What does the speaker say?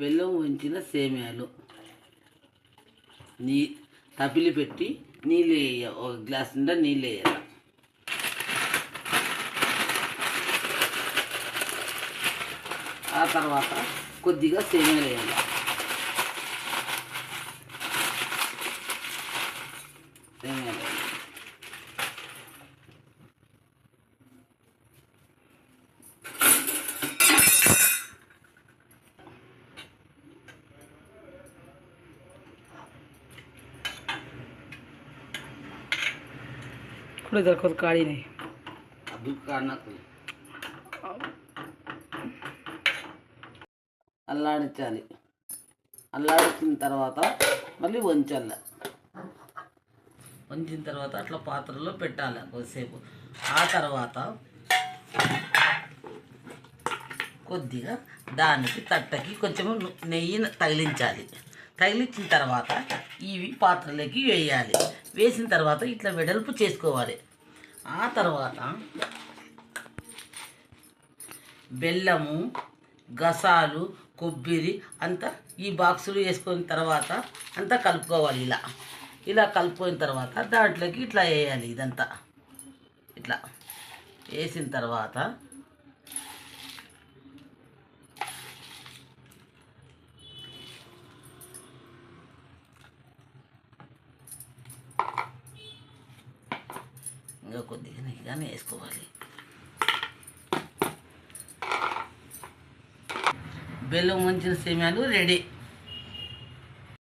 బెల్లం ఉంచిన సేమ్యాలు. నీ తపిలి పెట్టి నీళ్ళు వేయ ఒక గ్లాస్ నిండా నీళ్ళు వేయాలి. ఆ తర్వాత కొద్దిగా సేమ్యాలు వేయాలి సేమ్యాలు వేయాలి ખુલે દરખત કાઢી નહીં అల్లాడించాలి అల్లాడించిన తర్వాత మళ్ళీ వంచాలి। వంచిన తర్వాత అట్లా పాత్రలో పెట్టాలి కొద్దిసేపు। ఆ తర్వాత కొద్దిగా దానికి తట్టకి కొంచెం నెయ్యి తగిలించాలి। తగిలించిన తర్వాత ఇవి పాత్రలోకి వేయాలి. వేసిన తర్వాత ఇట్లా వెడల్పు చేసుకోవాలి. ఆ తర్వాత బెల్లము గసాలు కొబ్బరి అంతా ఈ బాక్సులు వేసుకున్న తర్వాత అంతా కలుపుకోవాలి ఇలా. ఇలా కలుపుకున్న తర్వాత దాంట్లోకి ఇట్లా వేయాలి ఇదంతా. ఇట్లా వేసిన తర్వాత ఇంకా కొద్దిగా నెయ్యిగానే వేసుకోవాలి బెల్లం వంచిన సేమ్యాలు రెడీ